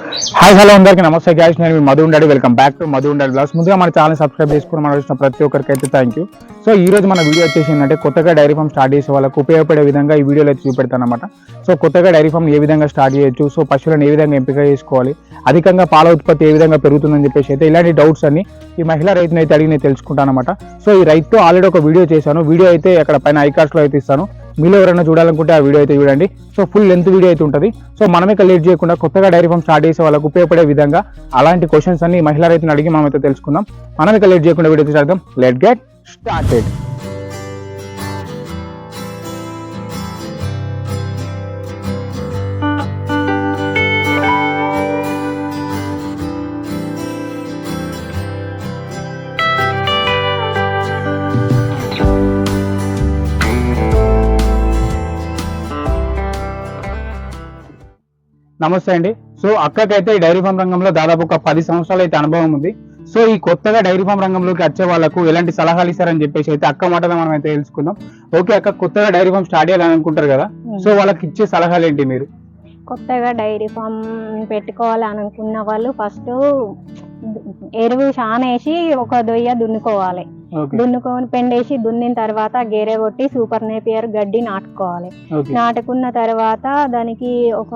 Hi hello అందరికీ నమస్తే gas నేను మీ మధు ఉండాలి. వెల్కమ్ బ్యాక్ టు మధు ఉండాలి బ్లాగ్స్ ముందుగా మన ఛానల్ సబ్స్క్రైబ్ చేసుకుని మనం వచ్చిన ప్రతి ఒక్కరికి అయితే థ్యాంక్ యూ సో ఈ రోజు మన వీడియో వచ్చేసి ఏంటంటే కొత్తగా డైరీ ఫామ్ స్టార్ట్ చేసే వాళ్ళకు ఉపయోగపడే విధంగా ఈ వీడియోలో అయితే చూపెడతాను అనమాట సో కొత్తగా డైరీ ఫామ్ ఏ విధంగా స్టార్ట్ చేయొచ్చు? సో పశువులను ఏ విధంగా ఎంపిక చేసుకోవాలి? అధికంగా పాల ఉత్పత్తి ఏ విధంగా పెరుగుతుందని చెప్పేసి అయితే ఇలాంటి డౌట్స్ అన్ని ఈ మహిళా రైతుని అయితే అడిగి నేను తెలుసుకుంటాను అనమాట సో ఈ రైతు ఆల్రెడీ ఒక వీడియో చేశాను. వీడియో అయితే అక్కడ పైన ఐకార్డ్స్లో అయితే ఇస్తాను. మీలో ఎవరైనా చూడాలనుకుంటే ఆ వీడియో అయితే చూడండి. సో ఫుల్ లెంత్ వీడియో అయితే ఉంటుంది. సో మనమే లేట్ చేయకుండా కొత్తగా డైరీ ఫామ్ స్టార్ట్ చేసే వాళ్ళకు ఉపయోగపడే విధంగా అలాంటి క్వశ్చన్స్ అన్ని మహిళా రైతుని అడిగి మనం అయితే తెలుసుకుందాం. మనమే ఇక లేట్ చేయకుండా వీడియో చేద్దాం లెట్ గెట్ స్టార్టెడ్ నమస్తే అండి. సో అక్కకైతే ఈ డైరీ ఫామ్ రంగంలో దాదాపు ఒక పది సంవత్సరాలు అయితే అనుభవం ఉంది. సో ఈ కొత్తగా డైరీ ఫామ్ రంగంలోకి వచ్చే వాళ్ళకు ఎలాంటి సలహాలు ఇస్తారని చెప్పేసి అయితే అక్క మాటలో మనం అయితే తెలుసుకుందాం. ఓకే అక్క కొత్తగా డైరీ ఫామ్ స్టార్ట్ చేయాలని అనుకుంటారు కదా? సో వాళ్ళకి ఇచ్చే సలహాలు ఏంటి మీరు? కొత్తగా డైరీ ఫామ్ పెట్టుకోవాలని అనుకున్న వాళ్ళు ఫస్ట్ ఎరువు చానేసి ఒక దొయ్య దున్నుకోవాలి. దున్నుకొని పెండేసి దున్నిన తర్వాత గేరె కొట్టి సూపర్ నేపియర్ గడ్డి నాటుకోవాలి. నాటుకున్న తర్వాత దానికి ఒక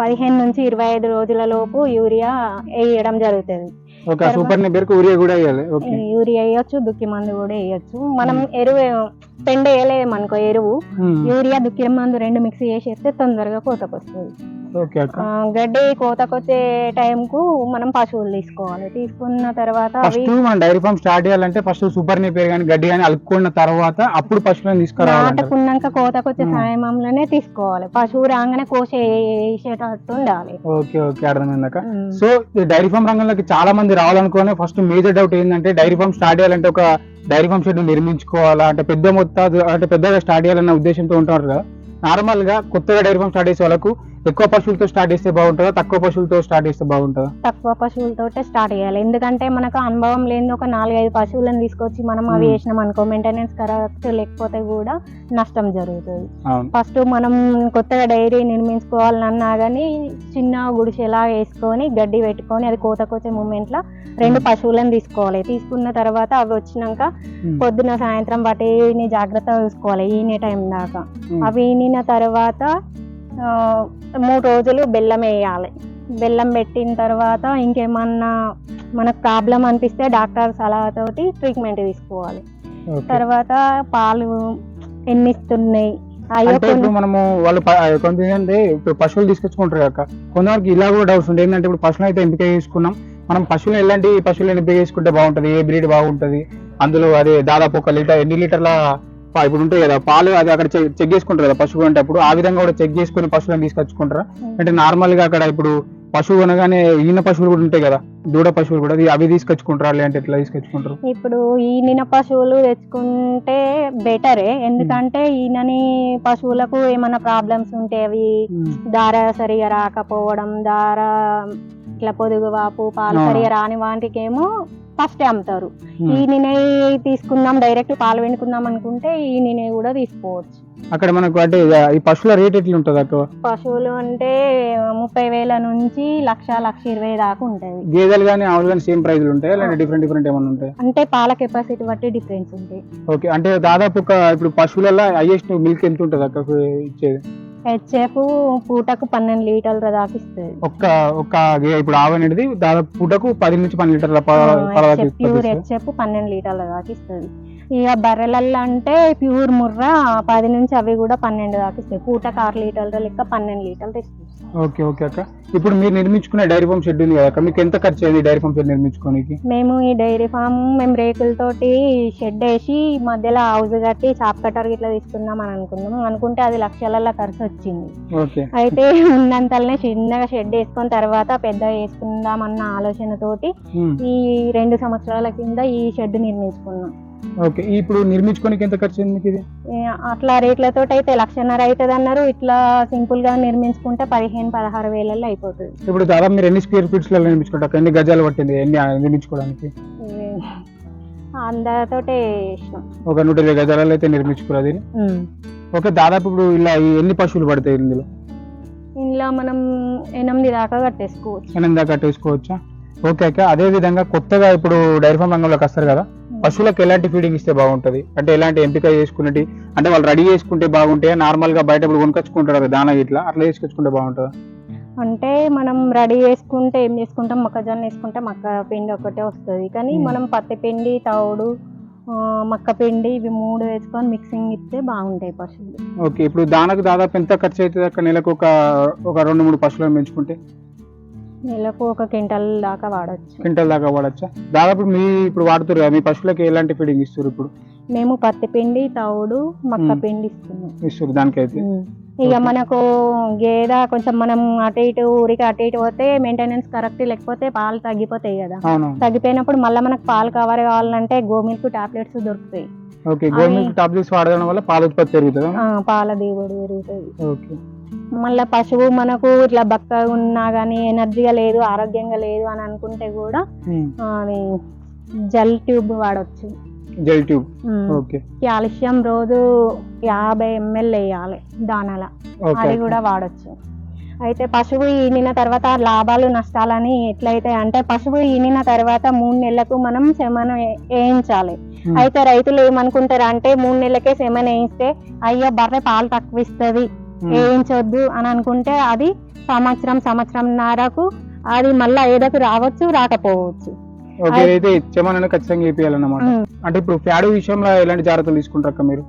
పదిహేను నుంచి ఇరవై ఐదు రోజుల లోపు యూరియా వేయడం జరుగుతుంది. సూపర్ ఊరియా కూడా యూరియా వేయొచ్చు దుక్కి మందు కూడా వేయొచ్చు. మనం ఎరువు పెండ వేయలేము అనుకో ఎరువు యూరియా దుక్కి మందు రెండు మిక్స్ చేసేస్తే తొందరగా కోతకు వస్తుంది గడ్డి కోతకొచ్చే టైంకు మనం పశువులు తీసుకోవాలి. తీసుకున్న తర్వాత ఫస్ట్ మన డైరీ ఫామ్ స్టార్ట్ చేయాలంటే ఫస్ట్ సూపర్ పేరు కానీ గడ్డి కానీ అలుక్కున్న తర్వాత అప్పుడు పశువులను తీసుకురావాలంటారు నాటుకున్నాక కోతకొచ్చే. సమయంలోనే తీసుకోవాలి. పశువు రాగానే కోసేసేటట్టు ఉండాలి. ఓకే ఓకే అర్థమైందక్క. ఉమ్. సో డైరీ ఫామ్ రంగంలోకి చాలా మంది రావాలనుకునే ఫస్ట్ మేజర్ డౌట్ ఏంటంటే డైరీ ఫామ్ స్టార్ట్ చేయాలంటే ఒక డైరీ ఫామ్ షెడ్ నిర్మించుకోవాలా? అంటే పెద్ద మొత్తాదు అంటే పెద్దగా స్టార్ట్ చేయాలన్న ఉద్దేశంతో ఉంటారు కదా. నార్మల్గా కొత్తగా డైరీ ఫామ్ స్టార్ట్ చేసే వాళ్ళకు ఎక్కువ పశువులతో స్టార్ట్ చేస్తే బాగుంటుందా? తక్కువ పశువులతో స్టార్ట్ చేస్తే బాగుంటుందా? తక్కువ పశువులతోటే స్టార్ట్ చేయాలి. ఎందుకంటే మనకు అనుభవం లేని ఒక నాలుగైదు పశువులను తీసుకొచ్చి మనం అవి. వేసినాం అనుకో మెయింటెనెన్స్ కరెక్ట్ లేకపోతే కూడా నష్టం జరుగుతుంది. ఫస్ట్ మనం కొత్తగా డైరీ నిర్మించుకోవాలన్నా కానీ చిన్న గుడిసెలా వేసుకొని గడ్డి పెట్టుకొని అది కోతకొచ్చే మూమెంట్లో రెండు పశువులను తీసుకోవాలి. తీసుకున్న తర్వాత అవి వచ్చినాక. పొద్దున సాయంత్రం వాటిని జాగ్రత్తగా చూసుకోవాలి ఈనే టైం దాకా. అవి ఈనిన తర్వాత మూడు రోజులు బెల్లం వేయాలి. బెల్లం పెట్టిన తర్వాత ఇంకేమన్నా మనకు ప్రాబ్లం అనిపిస్తే డాక్టర్ సలహాతోటి ట్రీట్మెంట్ తీసుకోవాలి. తర్వాత పాలు ఎన్ని ఇస్తున్నాయి అంటే ఇప్పుడు మనము వాళ్ళు కొంత ఏంటంటే ఇప్పుడు పశువులు తీసుకొచ్చుకుంటారు కదా కొంతవరకు ఇలా కూడా డౌట్స్ ఉంటాయి. ఏంటంటే ఇప్పుడు పశువులు అయితే ఎంపిక చేసుకున్నాం మనం పశువులు ఎలాంటి పశువులను ఎంపిక చేసుకుంటే బాగుంటది? ఏ బ్రీడ్ బాగుంటది? అందులో అదే దాదాపు ఒక లీటర్ ఎన్ని లీటర్ల ఇప్పుడు ఉంటాయి కదా పాలు అది అక్కడ చెక్ చేసుకుంటారు కదా పశువు అంటే అప్పుడు ఆ విధంగా కూడా చెక్ చేసుకుని పశువులను తీసుకొచ్చుకుంటారా? అంటే నార్మల్గా అక్కడ ఇప్పుడు పశువు అనగానే ఈన పశువులు కూడా ఉంటాయి కదా దూడ పశువులు కూడా. అవి తీసుకొచ్చుకుంటారా? లేదంటే ఎట్లా తీసుకొచ్చుకుంటారు? ఇప్పుడు ఈనిన పశువులు తెచ్చుకుంటే బెటరే. ఎందుకంటే ఈనని పశువులకు ఏమైనా ప్రాబ్లమ్స్ ఉంటే అవి దార సరిగా రాకపోవడం దార ఇట్లా పొదుగు వాపు పాలు ఆ. సరిగా రాని వాటికేమో ఫస్ట్ అమ్ముతారు. ఈ నినే తీసుకుందాం డైరెక్ట్ పాలు వెనుకుందాం అనుకుంటే ఈ నినే కూడా తీసుకోవచ్చు. అక్కడ మనకు అంటే ఈ పశువుల రేట్ ఎట్లా ఉంటుంది అక్కడ పశువులు అంటే ముప్పై వేల నుంచి లక్ష లక్ష ఇరవై దాకా ఉంటుంది. గేదెలు కానీ ఆవులు కానీ సేమ్ ప్రైజ్లు ఉంటాయా? డిఫరెంట్ డిఫరెంట్ ఏమైనా ఉంటాయి? అంటే పాల కెపాసిటీ బట్టి డిఫరెన్స్ ఉంటాయి. ఓకే అంటే దాదాపు ఒక ఇప్పుడు పశువులలో హైయెస్ట్ మిల్క్ ఎంత ఉంటుంది అక్క ఇచ్చేది? హెచ్ఎఫ్ పూటకు పన్నెండు లీటర్ల దాకా ఇస్తుంది ఒక్క ఒక్క ఇప్పుడు ఆవు అనేది దాదాపు పూటకు పది నుంచి పన్నెండు లీటర్ల ప్యూర్. హెచ్ఎఫ్ పన్నెండు లీటర్ల దాకా ఇస్తుంది ఇక బర్రెలల్లో అంటే ప్యూర్ ముర్రా పది నుంచి అవి కూడా పన్నెండు దాకా ఇస్తాయి. పూటకు ఆరు లీటర్ల లెక్క పన్నెండు లీటర్లు ఇస్తుంది ఓకే ఓకే అక్క. ఇప్పుడు మీరు నిర్మించుకునే డైరీ ఫామ్ షెడ్ ఉంది కదా అక్క మీకు ఎంత ఖర్చు అయింది డైరీ ఫామ్ షెడ్ నిర్మించుకోనికి? మేము ఈ డైరీ ఫామ్ మేము రేకులతోటి షెడ్ వేసి మధ్యలో హౌస్ కట్టి చాప్ కట్టర్ ఇట్లా తీసుకుందాం అని అనుకున్నాం అనుకుంటే అది లక్షలలో ఖర్చు వచ్చింది. ఓకే. అయితే ఉన్నంతలోనే చిన్నగా షెడ్ వేసుకొని తర్వాత పెద్ద వేసుకుందాం అన్న ఆలోచనతోటి. ఈ రెండు సంవత్సరాల కింద ఈ షెడ్ నిర్మించుకున్నాం. ఓకే ఇప్పుడు నిర్మించుకోనికి ఎంత ఖర్చు అయింది మీకు ఇది అట్లా రేట్లతో అయితే లక్షన్నర అవుతుంది అన్నారు ఇట్లా సింపుల్గా నిర్మించుకుంటే పదిహేను పదహారు వేలలో అయిపోతుంది. ఇప్పుడు దాదాపు మీరు ఎన్ని స్క్వేర్ ఫీట్స్లో నిర్మించుకుంటారు? ఎన్ని గజాలు పట్టింది ఎన్ని నిర్మించుకోవడానికి? అందరితోటే ఒక నూట ఇరవై గజాలలో అయితే నిర్మించుకున్నారు దీన్ని? ఓకే దాదాపు ఇప్పుడు ఇలా ఎన్ని పశువులు పడతాయి ఇందులో? ఇంట్లో మనం ఎనిమిది దాకా కట్టేసుకోవచ్చు. ఎనిమిది దాకా కట్టేసుకోవచ్చా? ఓకే అదే విధంగా కొత్తగా ఇప్పుడు డైరీ ఫామ్ రంగంలోకి వస్తారు కదా? పశువులకు ఎలాంటి ఫీడింగ్ ఇస్తే బాగుంటది? అంటే ఎలాంటి ఎంపిక చేసుకునేటి అంటే వాళ్ళు రెడీ చేసుకుంటే బాగుంటాయా? నార్మల్గా బయట కొనుకొచ్చుకుంటారు కదా దానా ఇట్లా అట్లా చేసుకొచ్చుకుంటే బాగుంటుందా? అంటే మనం రెడీ చేసుకుంటే ఏం చేసుకుంటాం? మొక్కజొన్న వేసుకుంటే మక్క పిండి ఒకటే వస్తుంది. కానీ Hmm. మనం పత్తి పిండి తవుడు మక్క పిండి ఇవి మూడు వేసుకొని మిక్సింగ్ ఇస్తే బాగుంటాయి పశువులు. ఓకే ఇప్పుడు దానికి దాదాపు ఎంత ఖర్చు అవుతుంది అక్క నెలకు ఒక ఒక రెండు మూడు పశువులను పెంచుకుంటే? నెలకు ఒక క్వింటల్ దాకా వాడచ్చు. క్వింటల్ దాకా వాడచ్చా? దాదాపు మీ ఇప్పుడు వాడుతారు కదా మీ పశువులకి ఎలాంటి ఫీడింగ్ ఇస్తారు ఇప్పుడు? మేము పత్తి పిండి తవుడు మక్క. పిండి ఇస్తున్నాం. ఇస్తారు దానికైతే? ఇక. మనకు గేదె కొంచెం మనం అటు ఇటు ఊరికి అటు ఇటు పోతే మెయింటెనెన్స్ కరెక్ట్ లేకపోతే పాలు తగ్గిపోతాయి కదా. తగ్గిపోయినప్పుడు మళ్ళీ మనకు పాలు కవర్ కావాలంటే గోమిల్క్ టాబ్లెట్స్ దొరుకుతాయి. ఓకే గవర్నమెంట్ టాబ్లెట్స్ వాడడం వల్ల పాల ఉత్పత్తి పెరుగుతుందా? పాల దిగుబడి పెరుగుతుంది. ఓకే. మళ్ళీ పశువు మనకు ఇట్లా బక్కగా ఉన్నా కానీ ఎనర్జీగా లేదు ఆరోగ్యంగా లేదు అని అనుకుంటే కూడా అది జెల్ ట్యూబ్ వాడచ్చు. Gel tube. ఓకే. కాల్షియం రోజు యాభై ఎంఎల్ వేయాలి దానాల. అది కూడా వాడచ్చు. అయితే పశువు ఈనిన తర్వాత లాభాలు నష్టాలని ఎట్లయితే అంటే పశువు ఈనిన తర్వాత మూడు నెలలకు మనం శమనం వేయించాలి. అయితే రైతులు ఏమనుకుంటారు అంటే మూడు నెలలకే శమనం వేయిస్తే అయ్యో బర్రె పాలు తక్కువ ఇస్తుంది. వేయించొద్దు అని అనుకుంటే అది సంవత్సరం సంవత్సరంన్నరకు అది మళ్ళా ఏదోకి రావచ్చు రాకపోవచ్చు. అయితే చెమనని ఖచ్చితంగా వేపియాలన్నమాట ఉమ్. అంటే ఇప్పుడు ఫ్యాడ్ విషయంలో ఎలాంటి జాగ్రత్తలు తీసుకుంటారు అక్క మీరు?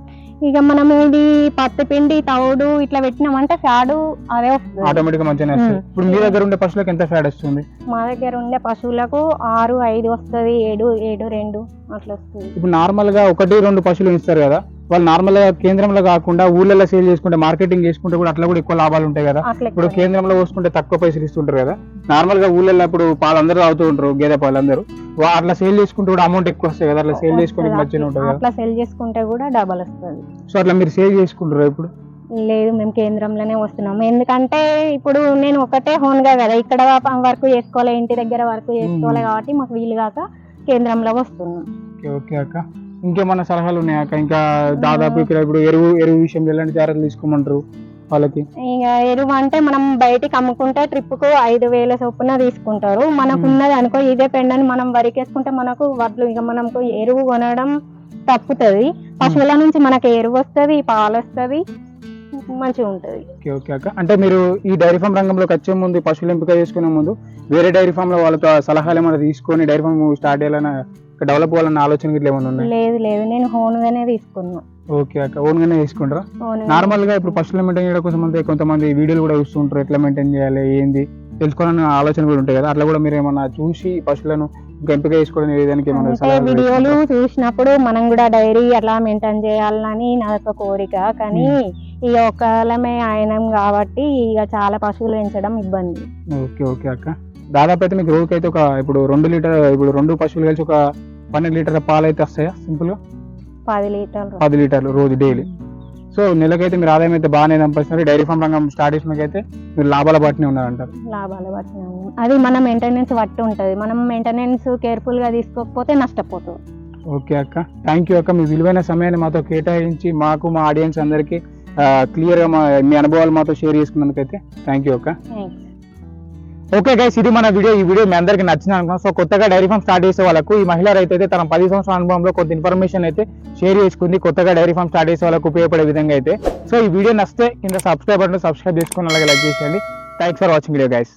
ఇక మనం ఇది పత్తి పిండి తవుడు ఇట్లా పెట్టినామంటే ఫ్యాడు అదే ఆటోమేటిక్ మంచిగా. ఇప్పుడు మీ దగ్గర ఉండే పశువులకు ఎంత ఫ్యాడ్ వస్తుంది? మా దగ్గర ఉండే పశువులకు ఆరు ఐదు వస్తుంది ఏడు ఏడు రెండు అట్లా వస్తుంది. ఇప్పుడు నార్మల్గా ఒకటి రెండు పశువులు ఇస్తారు కదా. వాళ్ళు నార్మల్గా కేంద్రంలో కాకుండా ఊళ్ళలో సేల్ చేసుకుంటే మార్కెటింగ్ చేసుకుంటే కూడా అట్లా కూడా ఎక్కువ లాభాలు ఉంటాయి కదా. ఇప్పుడు. కేంద్రంలో పోసుకుంటే తక్కువ పైసలు ఇస్తుంటారు కదా. నార్మల్గా ఊళ్ళల్లో ఇప్పుడు పాలు అందరూ తాగుతూ ఉంటారు గేదె పాలు అందరూ అట్లా సేల్ చేసుకుంటే కూడా అమౌంట్ ఎక్కువ వస్తాయి కదా. అట్లా సేల్ చేసుకుని. మంచిగా ఉంటుంది అట్లా సెల్ చేసుకుంటే కూడా డబల్ వస్తుంది. సో అట్లా మీరు సేల్ చేసుకుంటారు ఇప్పుడు? లేదు మేము కేంద్రంలోనే వస్తున్నాము ఎందుకంటే ఇప్పుడు నేను ఒకటే హోన్గా కదా ఇక్కడ వర్క్ చేసుకోవాలి ఇంటి దగ్గర వర్క్ చేసుకోవాలి. కాబట్టి మాకు వీలు కాక కేంద్రంలో వస్తున్నాం. ఓకే ఓకే అక్క. ఇంకేమన్నా సలహాలు ఉన్నాయా అక్క? ఇంకా దాదాపు ఇక్కడ ఇప్పుడు ఎరువు ఎరువు విషయంలో ఎలాంటి జాగ్రత్తలు తీసుకోమంటారు వాళ్ళకి? ఇక ఎరువు అంటే మనం బయటికి అమ్ముకుంటే ట్రిప్కు ఐదు వేల చొప్పున తీసుకుంటారు. మనకు ఉన్నది అనుకో ఇదే పెండని మనం వరికేసుకుంటే మనకు వడ్లు ఇక మనకు ఎరువు కొనడం తప్పుతుంది. పశువుల నుంచి మనకి ఎరువు వస్తుంది పాలు వస్తుంది మంచిగా ఉంటది. ఓకే ఓకే అక్క. అంటే మీరు ఈ డైరీ ఫామ్ రంగంలోకి వచ్చే ముందు పశువులు ఎంపిక చేసుకునే ముందు వేరే డైరీ ఫామ్లో వాళ్ళతో సలహాలు ఏమైనా తీసుకొని డైరీ ఫామ్ స్టార్ట్ చేయాలన్న డెవలప్ అవ్వాలన్న ఆలోచన గిట్ల ఏమైనా ఉన్నాయి? లేదు లేదు. నేను హోన్ గానే తీసుకున్నా. ఓకే అక్క. ఓన్ గానే తీసుకుంటారా? నార్మల్గా ఇప్పుడు పశువులు మెయింటైన్ చేయడం కొంతమంది కొంతమంది వీడియోలు కూడా చూస్తుంటారు. ఎట్లా మెయింటైన్ చేయాలి ఏంది? తెలుసుకోవాలన్న ఆలోచన కూడా ఉంటాయి కదా. అట్లా కూడా మీరు ఏమన్నా చూసి ఈ పశువులను ఎంపిక చేసుకోవడం ఏమన్నా సలహాలు వీడియోలు? చూసినప్పుడు మనం కూడా డైరీ అట్లా మెయింటైన్ చేయాలని నా యొక్క కోరిక. కానీ ఇక ఒకళ్ళమే ఆయనం కాబట్టి ఇక చాలా పశువులు పెంచడం ఇబ్బంది. ఓకే ఓకే అక్క. దాదాపు అయితే మీకు రోజుకి అయితే ఒక ఇప్పుడు రెండు లీటర్ ఇప్పుడు రెండు పశువులు కలిసి ఒక పన్నెండు లీటర్ పాలు అయితే వస్తాయా? సింపుల్గా? పది లీటర్లు పది లీటర్లు రోజు డైలీ సో నెలకైతే మీరు ఆదాయం అయితే బాగానే సంపాదిస్తున్నారు డైరీ ఫామ్ రంగం స్టార్ట్ చేసినాకైతే మీరు లాభాల బాటనే ఉన్నారంటారు. లాభాలు పట్టినాము అది మన మెయింటెనెన్స్ బట్టి ఉంటుంది. మనం మెయింటెనెన్స్ కేర్ఫుల్గా తీసుకోకపోతే నష్టపోతుంది ఓకే అక్క. థ్యాంక్ యూ అక్క. మీ విలువైన సమయాన్ని మాతో కేటాయించి మాకు మా ఆడియన్స్ అందరికీ క్లియర్గా మా మీ అనుభవాలు మాతో షేర్ చేసుకున్నందుకైతే థ్యాంక్ యూ అక్క. ఓకే గైస్ ఇది మన వీడియో ఈ వీడియో మీ అందరికి నచ్చిన అనుకున్నాం. సో కొత్తగా డైరీ ఫామ్ స్టార్ట్ చేసే వాళ్ళకు ఈ మహిళ రైతు అయితే తన పది సంవత్సరాల అనుభవంలో కొంత ఇన్ఫర్మేషన్ అయితే షేర్ చేసుకుంది. కొత్తగా డైరీ ఫామ్ స్టార్ట్ చేసే వాళ్ళకు ఉపయోగపడే విధంగా అయితే. సో ఈ వీడియో నచ్చితే కింద సబ్స్క్రైబ్ బటన్ సబ్స్క్రైబ్ చేసుకుని అలాగే లైక్ చేసేయండి. Thanks for watching video guys